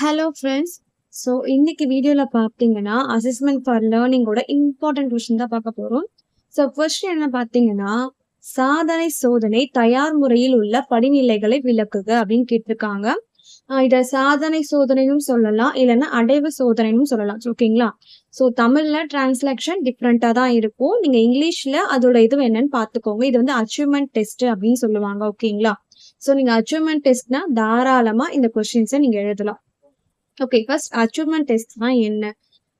Hello friends so இன்னைக்கு வீடியோவில் பார்த்தீங்கன்னா அசஸ்மெண்ட் ஃபார் லேர்னிங்கோட இம்பார்ட்டன்ட் கொஷின் தான் பார்க்க போகிறோம் ஸோ கொஸ்டின் என்ன பார்த்தீங்கன்னா சாதனை சோதனை தயார் முறையில் உள்ள படிநிலைகளை விளக்குக அப்படின்னு கேட்டிருக்காங்க. இதை சாதனை சோதனையும் சொல்லலாம் இல்லைன்னா அடைவு சோதனையும் சொல்லலாம். ஓகேங்களா? ஸோ தமிழில் டிரான்ஸ்லேக்ஷன் டிஃப்ரெண்ட்டாக தான் இருக்கும். நீங்கள் இங்கிலீஷில் அதோட இது என்னன்னு பார்த்துக்கோங்க இது வந்து அச்சீவ்மெண்ட் டெஸ்ட் அப்படின்னு சொல்லுவாங்க. ஓகேங்களா? ஸோ நீங்கள் அச்சீவ்மெண்ட் டெஸ்ட்னா தாராளமாக இந்த கொஷின்ஸை நீங்கள் எழுதலாம். ஓகே ஃபர்ஸ்ட் அச்சீவ்மெண்ட் டெஸ்ட் தான் என்ன?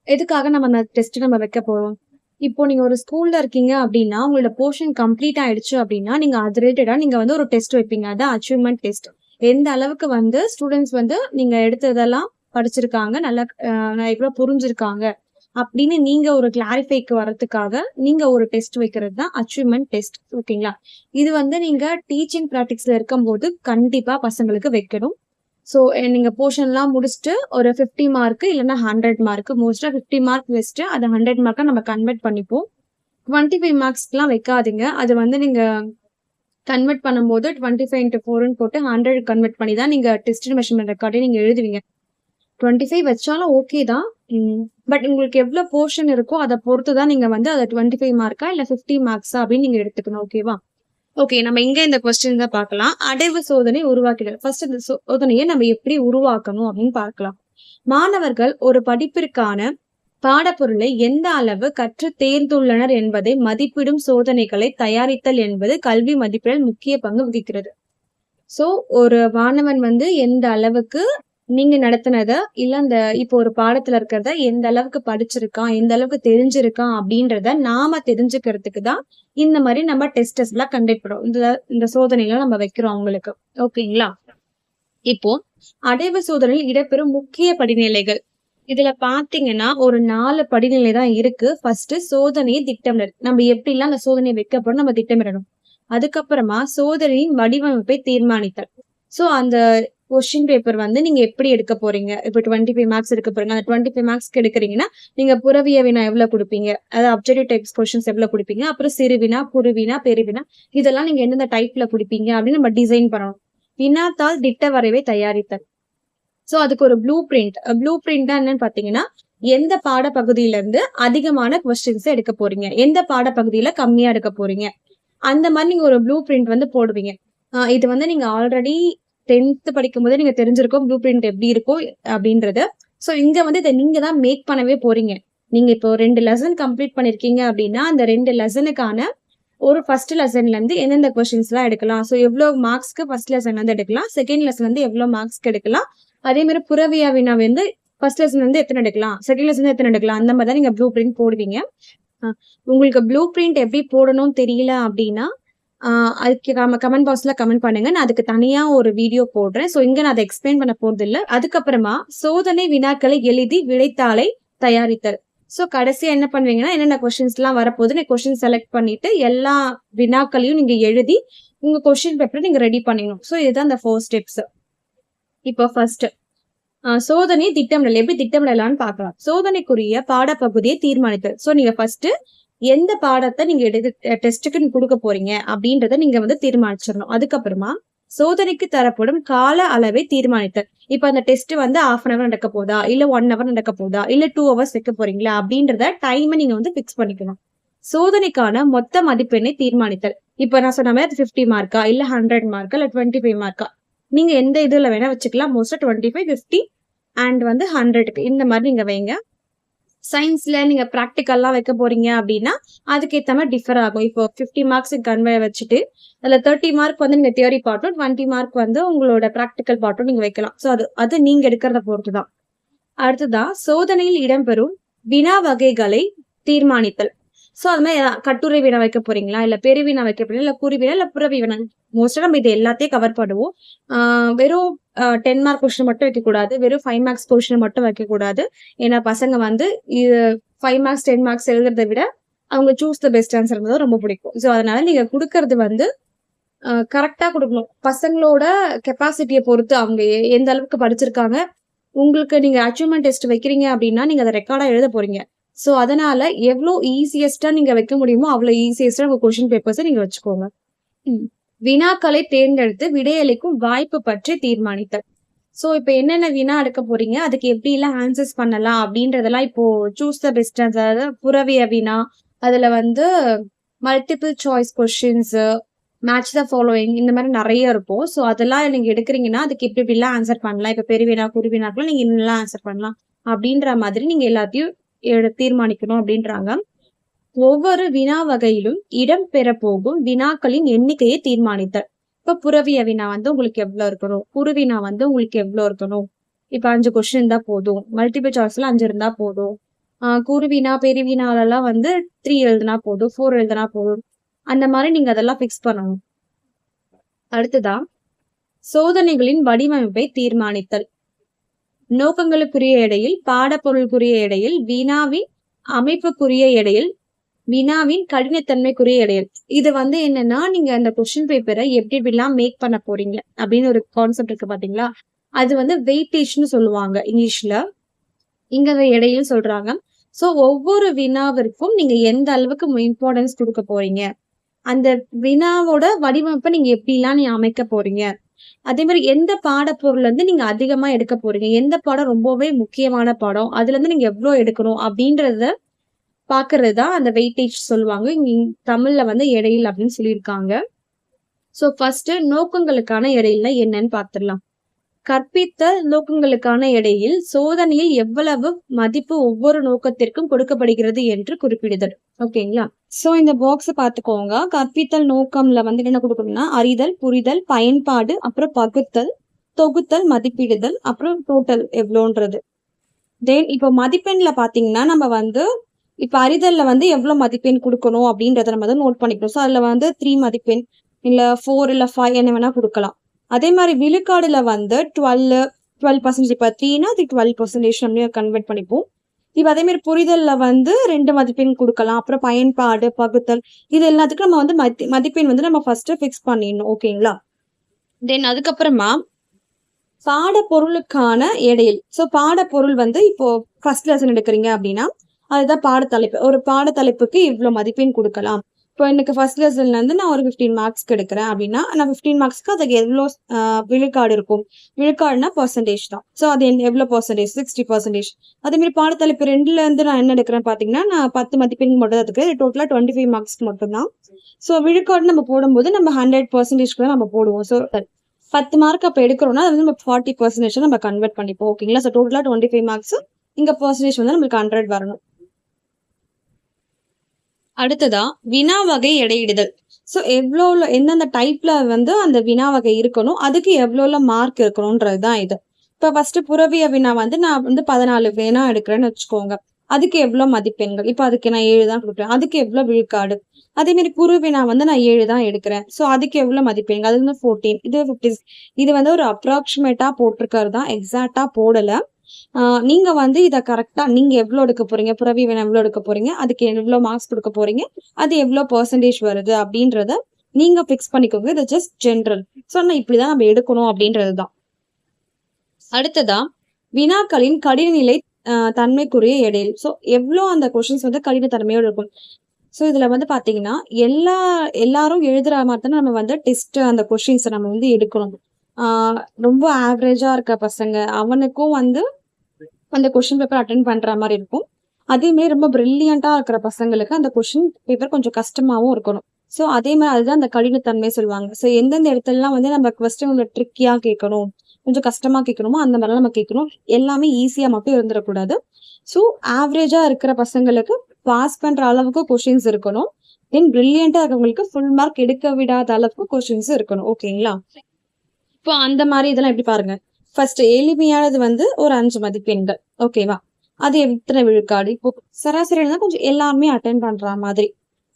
எதுக்காக நம்ம அந்த டெஸ்ட் நம்ம வைக்க போறோம்? இப்போ நீங்க ஒரு ஸ்கூல்ல இருக்கீங்க அப்படின்னா உங்களோட போர்ஷன் கம்ப்ளீட் ஆயிடுச்சு அப்படின்னா நீங்க அது ரிலேட்டடா நீங்க வந்து ஒரு டெஸ்ட் வைப்பீங்க. அதான் அச்சீவ்மெண்ட் டெஸ்ட் எந்த அளவுக்கு வந்து ஸ்டூடெண்ட்ஸ் வந்து நீங்க எடுத்ததெல்லாம் படிச்சிருக்காங்க நல்லா அஹ், எவ்வளவு புரிஞ்சிருக்காங்க அப்படின்னு நீங்க ஒரு கிளாரிஃபைக்கு வரதுக்காக நீங்க ஒரு டெஸ்ட் வைக்கிறது தான் அச்சீவ்மெண்ட் டெஸ்ட் ஓகேங்களா இது வந்து நீங்க டீச்சிங் ப்ராக்டிக்ஸ்ல இருக்கும்போது கண்டிப்பா பசங்களுக்கு வைக்கணும். ஸோ eh, நீங்கள் போர்ஷன்லாம் முடிச்சுட்டு ஒரு ஃபிஃப்டி மார்க்கு இல்லைன்னா ஹண்ட்ரட் மார்க்கு மோஸ்ட்டாக ஃபிஃப்டி மார்க் வச்சுட்டு அதை ஹண்ட்ரட் மார்க்காக நம்ம கன்வெர்ட் பண்ணிப்போம். டுவெண்ட்டி ஃபைவ் மார்க்ஸ்க்குலாம் வைக்காதீங்க. அது வந்து நீங்கள் கன்வெர்ட் பண்ணும்போது டுவெண்ட்டி ஃபைவ் இன்ட்டு ஃபோர்னு போட்டு ஹண்ட்ரட் கன்வெர்ட் பண்ணி தான் நீங்கள் டெஸ்ட் மெஷர்மெண்ட் ரெக்கார்டே நீங்கள் எழுதுவீங்க. டுவெண்ட்டி ஃபைவ் வச்சாலும் ஓகே தான். பட் உங்களுக்கு எவ்வளோ போர்ஷன் இருக்கோ அதை பொறுத்து தான் நீங்கள் வந்து அதை டுவெண்ட்டி ஃபைவ் மார்க்கா இல்லை ஃபிஃப்டி மார்க்ஸா அப்படின்னு நீங்கள் எடுத்துக்கணும் ஓகேவா ஓகே நம்ம இங்க இந்த கொஸ்டின் தான் பார்க்கலாம். அடைவு சோதனை உருவாக்கிடல் ஃபர்ஸ்ட் இந்த சோதனையை நம்ம எப்படி உருவாக்கணும் அப்படின்னு பார்க்கலாம். மாணவர்கள் ஒரு படிப்பிற்கான பாடப்பொருளை எந்த அளவு கற்று தேர்ந்துள்ளனர் என்பதை மதிப்பிடும் சோதனைகளை தயாரித்தல் என்பது கல்வி மதிப்பிடல் முக்கிய பங்கு வகிக்கிறது. ஸோ ஒரு மாணவன் வந்து எந்த அளவுக்கு நீங்க நடத்தினத இல்ல அந்த இப்போ ஒரு பாடத்துல இருக்கிறத எந்த அளவுக்கு படிச்சிருக்கான் எந்த அளவுக்கு தெரிஞ்சிருக்கான் அப்படின்றத நாம தெரிஞ்சுக்கிறதுக்கு தான் இந்த மாதிரி நம்ம டெஸ்டஸ் எல்லாம் கண்டக்ட் பண்றோம். இந்த இந்த சோதனைகளை நம்ம வைக்கிறோம் அவங்களுக்கு. ஓகேங்களா? இப்போ அடைவு சோதனையில் இடம்பெறும் முக்கிய படிநிலைகள். இதுல பாத்தீங்கன்னா ஒரு நாலு படிநிலை தான் இருக்கு. ஃபர்ஸ்ட் சோதனையை திட்டமிடல். நம்ம எப்படிலாம் அந்த சோதனையை வைக்கப்படும் நம்ம திட்டமிடணும். அதுக்கப்புறமா சோதனையின் வடிவமைப்பை தீர்மானித்தல். சோ அந்த கொஸ்டின் பேப்பர் வந்து நீங்க எப்படி எடுக்க போறீங்க? இப்போ டுவெண்ட்டி ஃபைவ் மார்க்ஸ் எடுக்க போறீங்க. அந்த டுவெண்ட்டி ஃபைவ் மார்க்ஸ்க்கு எடுக்கிறீங்கன்னா நீங்க புறவிய வினா எவ்வளவு கொடுப்பீங்க? அதாவது அப்ஜெக்டிவ் டைப்ஸ் கொஸ்டின்ஸ் எவ்வளவு கொடுப்பீங்க? அப்புறம் சிறுவினா குறுவினா பெருவினா இதெல்லாம் நீங்க எந்தெந்த டைப்ல கொடுப்பீங்க அப்படின்னு நம்ம டிசைன் பண்ணணும். வினாத்தால் திட்ட வரைவை தயாரித்தல். ஸோ அதுக்கு ஒரு ப்ளூ பிரிண்ட் ப்ளூ பிரிண்ட் என்னன்னு பாத்தீங்கன்னா எந்த பாடப்பகுதியில இருந்து அதிகமான கொஸ்டின்ஸ் எடுக்க போறீங்க? எந்த பாடப்பகுதியில கம்மியா எடுக்க போறீங்க? அந்த மாதிரி நீங்க ஒரு ப்ளூ பிரிண்ட் வந்து போடுவீங்க. இது வந்து நீங்க ஆல்ரெடி டென்த் படிக்கும் போதே நீங்க தெரிஞ்சிருக்கோம் ப்ளூ பிரிண்ட் எப்படி இருக்கும் அப்படின்றது. ஸோ இங்க வந்து இதை நீங்க தான் மேக் பண்ணவே போறீங்க. நீங்க இப்போ ரெண்டு லெசன் கம்ப்ளீட் பண்ணிருக்கீங்க அப்படின்னா அந்த ரெண்டு லெசனுக்கான ஒரு ஃபர்ஸ்ட் லெசன்ல இருந்து எந்தெந்த கொஸ்டின்ஸ் எல்லாம் எடுக்கலாம். ஸோ எவ்வளோ மார்க்ஸ்க்கு ஃபர்ஸ்ட் லெசன்லேருந்து எடுக்கலாம். செகண்ட் லெசன்ல எவ்வளோ எவ்வளவு மார்க்ஸ்க்கு எடுக்கலாம். அதே மாதிரி புறவியா வினா வந்து ஃபர்ஸ்ட் லெசன் வந்து எத்தனை எடுக்கலாம்? செகண்ட் லெசன் எத்தனை எடுக்கலாம்? அந்த மாதிரி தான் நீங்க ப்ளூ பிரிண்ட் போடுவீங்க. உங்களுக்கு ப்ளூ பிரிண்ட் எப்படி போடணும்னு தெரியல அப்படின்னா அதுக்கு நம்ம கமெண்ட் பாக்ஸில் கமெண்ட் பண்ணுங்க. நான் அதுக்கு தனியாக ஒரு வீடியோ போடுறேன். ஸோ இங்கே நான் அதை எக்ஸ்பிளைன் பண்ண போகிறது இல்லை அதுக்கப்புறமா சோதனை வினாக்களை எழுதி விடைத்தாளை தயாரித்தல். ஸோ கடைசியாக என்ன பண்ணுவீங்கன்னா என்னென்ன கொஷின்ஸ்லாம் வரப்போகுது நீங்கள் கொஸ்டின் செலக்ட் பண்ணிட்டு எல்லா வினாக்களையும் நீங்கள் எழுதி உங்கள் கொஷின் பேப்பரை நீங்கள் ரெடி பண்ணிடணும். ஸோ இதுதான் அந்த ஃபோர் ஸ்டெப்ஸ் இப்போ ஃபர்ஸ்ட் சோதனை திட்டமிடல். எப்படி திட்டமிடலாம்னு பார்க்கலாம். சோதனைக்குரிய பாடப்பகுதியை தீர்மானித்தல். ஸோ நீங்கள் ஃபர்ஸ்ட்டு எந்த பாடத்தை நீங்க எடுத்து டெஸ்ட்டுக்கு கொடுக்க போறீங்க அப்படின்றத நீங்க வந்து தீர்மானிச்சிடணும். அதுக்கப்புறமா சோதனைக்கு தரப்படும் கால அளவை தீர்மானித்தல். இப்ப அந்த டெஸ்ட் வந்து ஹாஃப் அன் அவர் நடக்க போதா? இல்ல ஒன் ஹவர் நடக்க போதா? இல்ல டூ ஹவர்ஸ் வைக்க போறீங்களா? அப்படின்றத டைமை நீங்க வந்து ஃபிக்ஸ் பண்ணிக்கணும். சோதனைக்கான மொத்த மதிப்பெண்ணை தீர்மானித்தல். இப்ப நான் சொன்ன மாதிரி ஃபிஃப்டி மார்க்கா இல்ல ஹண்ட்ரட் மார்க்கா இல்ல டுவெண்ட்டி ஃபைவ் மார்க்கா நீங்க எந்த இதுல வேணா வச்சுக்கலாம். மோஸ்டா டுவெண்ட்டி ஃபைவ் ஃபிஃப்டி அண்ட் வந்து ஹண்ட்ரடுக்கு இந்த மாதிரி நீங்க வைங்க. சயின்ஸில் நீங்கள் ப்ராக்டிக்கல்லாம் வைக்க போகிறீங்க அப்படின்னா அதுக்கேற்ற மாதிரி டிஃபர் ஆகும். இப்போ ஃபிஃப்டி மார்க்ஸ் கன்வே வச்சுட்டு அதில் தேர்ட்டி மார்க் வந்து நீங்கள் தியரி பார்ட்டும் டுவெண்ட்டி மார்க் வந்து உங்களோட ப்ராக்டிக்கல் பார்ட்டும் நீங்கள் வைக்கலாம். ஸோ அது அது நீங்கள் எடுக்கிறத பொறுத்து தான் அடுத்ததான் சோதனையில் இடம்பெறும் வினா வகைகளை தீர்மானித்தல். ஸோ அது மாதிரி கட்டுரை வினா வைக்க போறீங்களா? இல்லை பெருவினா வைக்க போறீங்களா? இல்லை குருவினா இல்லை புறவி வினா மோஸ்டா நம்ம இது எல்லாத்தையும் கவர் பண்ணுவோம். வெறும் டென் மார்க் கொஸ்டின் மட்டும் வைக்கக்கூடாது வெறும் ஃபைவ் மார்க்ஸ் கொஸ்டின் மட்டும் வைக்கக்கூடாது ஏன்னா பசங்க வந்து இது ஃபைவ் மார்க்ஸ் டென் மார்க்ஸ் எழுதுறதை விட அவங்க சூஸ் த பெஸ்ட் ஆன்சர் தான் ரொம்ப பிடிக்கும். ஸோ அதனால நீங்க கொடுக்கறது வந்து கரெக்டாக கொடுக்கணும். பசங்களோட கெப்பாசிட்டியை பொறுத்து அவங்க எ- எந்த அளவுக்கு படிச்சிருக்காங்க உங்களுக்கு நீங்க அச்சீவ்மெண்ட் டெஸ்ட் வைக்கிறீங்க அப்படின்னா நீங்க அதை ரெக்கார்டா எழுத போறீங்க. ஸோ அதனால எவ்வளோ ஈஸியஸ்டா நீங்க வைக்க முடியுமோ அவ்வளோ ஈஸியஸ்டா உங்க கொஸ்டின் பேப்பர்ஸை நீங்க வச்சுக்கோங்க. வினாக்களை தேர்ந்தெடுத்து விடையளிக்கும் வாய்ப்பு பற்றி தீர்மானித்தல். ஸோ இப்போ என்னென்ன வினா எடுக்க போறீங்க? அதுக்கு எப்படி எல்லாம் ஆன்சர்ஸ் பண்ணலாம்? அப்படின்றதெல்லாம் இப்போ சூஸ் த பெஸ்ட் அதாவது புறவிய வினா அதுல வந்து multiple choice questions match the following இந்த மாதிரி நிறைய இருக்கும். ஸோ அதெல்லாம் நீங்க எடுக்கிறீங்கன்னா அதுக்கு எப்படி எப்படிலாம் ஆன்சர் பண்ணலாம். இப்போ பெருவினா குருவினாக்களும் நீங்க என்னெல்லாம் ஆன்சர் பண்ணலாம். அப்படின்ற மாதிரி நீங்க எல்லாத்தையும் தீர்மானிக்கணும் அப்படின்றாங்க. ஒவ்வொரு வினா வகையிலும் இடம் பெற போகும் வினாக்களின் எண்ணிக்கையை தீர்மானித்தல். இப்ப புறவிய வினா வந்து உங்களுக்கு எவ்வளவு இருக்கணும்? குருவினா வந்து உங்களுக்கு எவ்வளவு இருக்கணும்? இப்ப அஞ்சு கொஸ்டின் இருந்தா போதும். மல்டிபிள் சாய்ஸ்ல அஞ்சு இருந்தா போதும். ஆஹ் குருவினா பெருவினாலெல்லாம் வந்து த்ரீ எழுதுனா போதும் ஃபோர் எழுதுனா போதும். அந்த மாதிரி நீங்க அதெல்லாம் ஃபிக்ஸ் பண்ணணும். அடுத்ததான் சோதனைகளின் வடிவமைப்பை தீர்மானித்தல். நோக்கங்களுக்குரிய எடையில் பாடப்பொருளுக்குரிய எடையில் வினாவின் அமைப்புக்குரிய எடையில் வினாவின் கடினத்தன்மைக்குரிய இடையில் இது வந்து என்னன்னா நீங்க அந்த கொஸ்டின் பேப்பரை எப்படி எப்படிலாம் மேக் பண்ண போறீங்க அப்படின்னு ஒரு கான்செப்ட் இருக்கு பாத்தீங்களா? அது வந்து வெயிட்டேஜ்னு சொல்லுவாங்க இங்கிலீஷ்ல. இங்க அதை எடையில் சொல்றாங்க. ஸோ ஒவ்வொரு வினாவிற்கும் நீங்க எந்த அளவுக்கு இம்பார்ட்டன்ஸ் கொடுக்க போறீங்க? அந்த வினாவோட வடிவமைப்பை நீங்க எப்படிலாம் நீங்க அமைக்க போறீங்க? அதே மாதிரி எந்த பாடப்பொருள் வந்து நீங்க அதிகமா எடுக்க போறீங்க? எந்த பாடம் ரொம்பவே முக்கியமான பாடம்? அதுல இருந்து நீங்க எவ்வளவு எடுக்கணும்? அப்படின்றத பாக்குறது தான் அந்த வெயிட்டேஜ் சொல்லுவாங்க. இங்க தமிழ்ல வந்து எடையில் அப்படின்னு சொல்லியிருக்காங்க. சோ ஃபர்ஸ்ட் நோக்கங்களுக்கான இடையில என்னன்னு பார்த்துடலாம் கற்பித்தல் நோக்கங்களுக்கான இடையில் சோதனையில் எவ்வளவு மதிப்பு ஒவ்வொரு நோக்கத்திற்கும் கொடுக்கப்படுகிறது என்று குறிப்பிடுதல். ஓகேங்களா? சோ இந்த பாக்ஸ் பாத்துக்கோங்க கற்பித்தல் நோக்கம்ல வந்து என்ன கொடுக்கணும்னா அறிதல் புரிதல் பயன்பாடு அப்புறம் பகுத்தல் தொகுத்தல் மதிப்பிடுதல் அப்புறம் டோட்டல் எவ்வளோன்றது. தென் இப்போ மதிப்பெண்ல பாத்தீங்கன்னா நம்ம வந்து இப்ப அறிதல்ல வந்து எவ்வளவு மதிப்பெண் கொடுக்கணும் அப்படின்றத நம்ம வந்து நோட் பண்ணிக்கணும். ஸோ அதுல வந்து த்ரீ மதிப்பெண் இல்ல ஃபோர் இல்ல ஃபைவ் என்ன வேணா கொடுக்கலாம். அதே மாதிரி விழுக்காடுல வந்து டுவெல் டுவெல் பர்சன்டேஜ் இப்போ த்ரீனா அது டுவெல் பர்சன்டேஜ் நம்ம கன்வெர்ட் பண்ணிப்போம். இப்போ அதே மாதிரி புரிதலில் வந்து ரெண்டு மதிப்பெண் கொடுக்கலாம். அப்புறம் பயன்பாடு பகுத்தல் இது எல்லாத்துக்கும் நம்ம வந்து மதி மதிப்பெண் வந்து நம்ம ஃபர்ஸ்ட் ஃபிக்ஸ் பண்ணிடணும். ஓகேங்களா தென் அதுக்கப்புறமா பாடப்பொருளுக்கான இடையில் ஸோ பாடப்பொருள் வந்து இப்போ ஃபர்ஸ்ட் லெசன் எடுக்கிறீங்க அப்படின்னா அதுதான் பாடத்தலைப்பு. ஒரு பாடத்தலைப்புக்கு இவ்வளோ மதிப்பெண் கொடுக்கலாம். இப்போ எனக்கு ஃபர்ஸ்ட் லெசன்ல இருந்து நான் ஒரு ஃபிஃப்டீன் மார்க்ஸ்க்கு எடுக்கிறேன் அப்படின்னா நான் ஃபிஃப்டீன் மார்க்ஸ்க்கு அதுக்கு எவ்வளோ விழுக்காடு இருக்கும்? விழுக்காடுனா பர்சன்டேஜ் தான். ஸோ அது என் எவ்வளோ பர்சன்டேஜ் சிக்ஸ்டி பர்சன்டேஜ் அதேமாதிரி பாடத்தலைப்பு ரெண்டுல இருந்து நான் என்ன எடுக்கிறேன் பார்த்தீங்கன்னா நான் பத்து மதிப்பெண் மட்டும் தான் எடுக்கிறேன் டோட்டலாக டுவெண்ட்டி ஃபைவ் மார்க்ஸ்க்கு மட்டும்தான். ஸோ விழுக்காடு நம்ம போடும்போது நம்ம ஹண்ட்ரட் பர்சன்டேஜ்க்கு நம்ம போடுவோம். ஸோ பத்து மார்க் அப்போ எடுக்கிறோம்னா அது வந்து நம்ம ஃபார்ட்டி பர்சன்டேஜ் நம்ம கன்வெர்ட் பண்ணிப்போம். ஓகேங்களா ஸோ டோட்டலாக டுவெண்ட்டி ஃபைவ் மார்க்ஸ் இங்கே பர்சன்டேஜ் வந்து நம்மளுக்கு ஹண்ட்ரட் வரணும். அடுத்ததா வினா வகை எடையிடுதல். ஸோ எவ்வளோ எந்தெந்த டைப்ல வந்து அந்த வினா வகை இருக்கணும் அதுக்கு எவ்வளோ மார்க் இருக்கணும்ன்றது தான் இது. இப்போ ஃபர்ஸ்ட் புறவிய வினா வந்து நான் வந்து பதினாலு வினா எடுக்கிறேன்னு வச்சுக்கோங்க. அதுக்கு எவ்வளோ மதிப்பெண்கள்? இப்போ அதுக்கு நான் ஏழு தான் கொடுக்குறேன். அதுக்கு எவ்வளோ விழுக்காடு? அதே மாதிரி குருவினா வந்து நான் ஏழு தான் எடுக்கிறேன். ஸோ அதுக்கு எவ்வளோ மதிப்பெண்கள்? அது வந்து ஃபோர்டீன் இது ஃபிஃப்டி இது வந்து ஒரு அப்ராக்சிமேட்டாக போட்டிருக்கிறது தான் எக்ஸாக்டாக போடலை. ஆஹ் நீங்க வந்து இதை கரெக்டா நீங்க எவ்வளோ எடுக்க போறீங்க? புறவி வேணும் எவ்வளோ எடுக்க போறீங்க? அதுக்கு எவ்வளவு மார்க்ஸ் கொடுக்க போறீங்க? அது எவ்வளவு பர்சன்டேஜ் வருது? அப்படின்றத நீங்க ஃபிக்ஸ் பண்ணிக்கோங்க. இது ஜஸ்ட் ஜென்ரல் ஸோ நான் இப்படிதான் நம்ம எடுக்கணும் அப்படின்றது தான் அடுத்ததா வினாக்களின் கடினநிலை தன்மைக்குரிய இடையில் ஸோ எவ்வளோ அந்த கொஷின்ஸ் வந்து கடினத்தன்மையோடு இருக்கும். ஸோ இதுல வந்து பாத்தீங்கன்னா எல்லா எல்லாரும் எழுதுற மாதிரி தான் நம்ம வந்து டெஸ்ட் அந்த கொஷின்ஸை நம்ம வந்து எடுக்கணும். ஆஹ் ரொம்ப ஆவரேஜா இருக்க பசங்க அவனுக்கும் வந்து அந்த கொஷின் பேப்பர் அட்டன் பண்ற மாதிரி இருக்கும். அதே ரொம்ப ப்ரில்லியண்ட்டாக இருக்கிற பசங்களுக்கு அந்த கொஷின் பேப்பர் கொஞ்சம் கஷ்டமாவும் இருக்கணும். ஸோ அதே மாதிரி அதுதான் அந்த கடினத்தன்மை சொல்லுவாங்க. ஸோ எந்தெந்த இடத்துலலாம் வந்து நம்ம கொஸ்டின் ட்ரிக்கியாக கேட்கணும் கொஞ்சம் கஷ்டமா கேட்கணுமோ அந்த மாதிரிலாம் நம்ம கேட்கணும். எல்லாமே ஈஸியாக மட்டும் இருந்துடக்கூடாது. ஸோ ஆவரேஜா இருக்கிற பசங்களுக்கு பாஸ் பண்ணுற அளவுக்கு கொஷின்ஸ் இருக்கணும். தென் பிரில்லியண்டா இருக்கவங்களுக்கு ஃபுல் மார்க் எடுக்க விடாத அளவுக்கு கொஷின்ஸ் இருக்கணும். ஓகேங்களா இப்போ அந்த மாதிரி இதெல்லாம் எப்படி பாருங்க? ஃபர்ஸ்ட் எளிமையானது வந்து ஒரு அஞ்சு மதிப்பெண்கள் ஓகேவா அது எத்தனை விழுக்காடு? இப்போ சராசரி கொஞ்சம் எல்லாருமே அட்டன் பண்ற மாதிரி.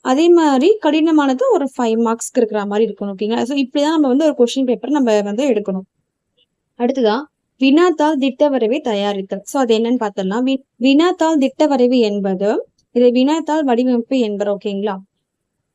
அதே மாதிரி கடினமானது ஒரு ஃபைவ் மார்க்ஸ்க்கு இருக்கிற மாதிரி இருக்கணும் ஓகேங்களா ஸோ இப்படிதான் நம்ம வந்து ஒரு கொஸ்டின் பேப்பர் நம்ம வந்து எடுக்கணும். அடுத்துதான் வினாத்தாள் திட்ட வரைவை தயாரித்தல். ஸோ அது என்னன்னு பார்த்தோம்னா வி- வினாத்தாள் திட்ட வரைவு என்பது இது வினாத்தாள் வடிவமைப்பு என்பது ஓகேங்களா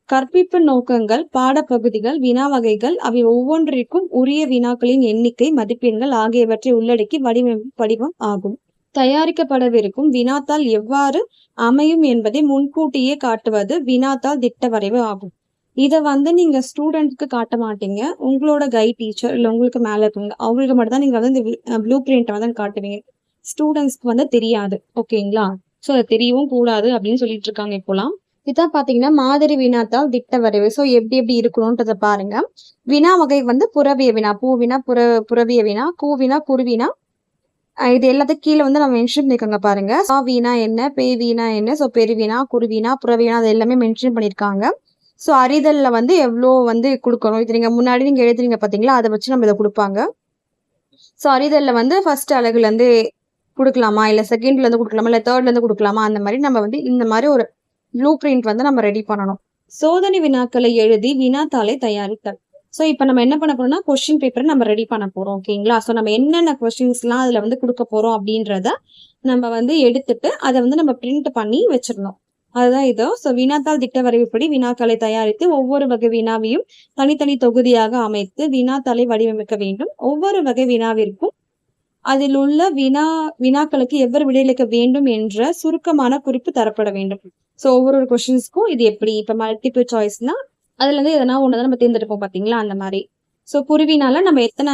கற்பிப்பு நோக்கங்கள் பாடப்பகுதிகள் வினா வகைகள் அவை ஒவ்வொன்றிற்கும் உரிய வினாக்களின் எண்ணிக்கை மதிப்பெண்கள் ஆகியவற்றை உள்ளடக்கி வடிவமைப்பு படிவம் ஆகும் தயாரிக்கப்படவிருக்கும் வினாத்தாள் எவ்வாறு அமையும் என்பதை முன்கூட்டியே காட்டுவது வினாத்தாள் திட்ட வரைவு ஆகும் இதை வந்து நீங்க ஸ்டூடெண்ட்க்கு காட்ட மாட்டீங்க. உங்களோட கைட் டீச்சர் இல்லை உங்களுக்கு மேல இருக்கவங்க, அவங்களுக்கு மட்டும் தான் நீங்க வந்து இந்த ப்ளூ பிரிண்ட் வந்து காட்டுவீங்க. ஸ்டூடெண்ட்ஸ்க்கு வந்து தெரியாது. ஓகேங்களா? ஸோ அது தெரியவும் கூடாது அப்படின்னு சொல்லிட்டு இருக்காங்க இப்போலாம். இதான் பார்த்தீங்கன்னா, மாதிரி வினாத்தால் திட்ட வரைவு. ஸோ எப்படி எப்படி இருக்கணும்ன்றத பாருங்க. வினா வகை வந்து புறவிய வினா. பூவினா புற புறவிய வினா, கூவினா குருவினா. இது எல்லாத்துக்கும் கீழே வந்து நம்ம மென்ஷன் பண்ணிக்கோங்க பாருங்க. சா வீணா என்ன? பே வீணா என்ன? ஸோ பெருவினா, குருவினா, புறவினா அது எல்லாமே மென்ஷன் பண்ணியிருக்காங்க. ஸோ அறிதலில் வந்து எவ்வளோ வந்து கொடுக்கணும் இது நீங்கள் முன்னாடி நீங்கள் எழுதுறீங்க பார்த்தீங்களா? அதை வச்சு நம்ம இதை கொடுப்பாங்க ஸோ அறிதலில் வந்து ஃபர்ஸ்ட் அழகுலேருந்து கொடுக்கலாமா இல்லை செகண்ட்லேருந்து கொடுக்கலாமா இல்லை தேர்ட்லேருந்து கொடுக்கலாமா அந்த மாதிரி நம்ம வந்து இந்த மாதிரி ஒரு ப்ளூ பிரிண்ட் வந்து நம்ம ரெடி பண்ணணும். சோதனை வினாக்களை எழுதி வினாத்தாளை தயாரித்தல். ஸோ இப்போ நம்ம என்ன பண்ண போறோம்னா, கொஸ்டின் பேப்பர் நம்ம ரெடி பண்ண போறோம். ஓகேங்களா? ஸோ நம்ம என்னென்ன கொஸ்டின்ஸ்லாம் அதுல வந்து கொடுக்க போறோம் அப்படின்றத நம்ம வந்து எடுத்துட்டு, அத வந்து நம்ம பிரிண்ட் பண்ணி வச்சிடணும் அதுதான் இதோ ஸோ வினாத்தாள் திட்ட வரைவுப்படி வினாக்களை தயாரித்து ஒவ்வொரு வகை வினாவையும் தனித்தனி தொகுதியாக அமைத்து வினாத்தாளை வடிவமைக்க வேண்டும். ஒவ்வொரு வகை வினாவிற்கும் அதில் உள்ள வினா வினாக்களுக்கு எவ்வாறு விடையளிக்க வேண்டும் என்ற சுருக்கமான குறிப்பு தரப்பட வேண்டும். ஸோ ஒவ்வொரு ஒரு இது எப்படி? இப்போ மல்டிபிள் சாய்ஸ்னா, அதுலேருந்து எதனா ஒன்று தான் நம்ம தேர்ந்தெடுப்போம் பார்த்தீங்களா? அந்த மாதிரி ஸோ குருவினால நம்ம எத்தனை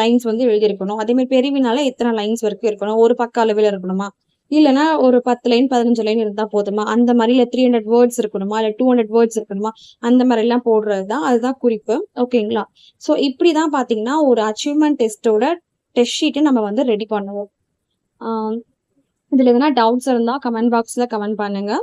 லைன்ஸ் வந்து எழுதியிருக்கணும். அதேமாதிரி பெருவினால எத்தனை லைன்ஸ் வரைக்கும் இருக்கணும். ஒரு பக்க அளவில் இருக்கணுமா? இல்லைனா ஒரு 10 லைன், 15 லைன் இருந்தால் போதுமா? அந்த மாதிரி இல்லை த்ரீ ஹண்ட்ரட் வேர்ட்ஸ் இருக்கணுமா? இல்லை டூ ஹண்ட்ரட் வேர்ட்ஸ் இருக்கணுமா? அந்த மாதிரிலாம் போடுறது தான். அதுதான் குறிப்பு. ஓகேங்களா? ஸோ இப்படி தான் பார்த்தீங்கன்னா, ஒரு அச்சீவ்மெண்ட் டெஸ்ட்டோட டெஸ்ட் ஷீட்டை நம்ம வந்து ரெடி பண்ணுவோம். இதில் எதனா டவுட்ஸ் இருந்தால் கமெண்ட் பாக்ஸில் கமெண்ட் பண்ணுங்கள்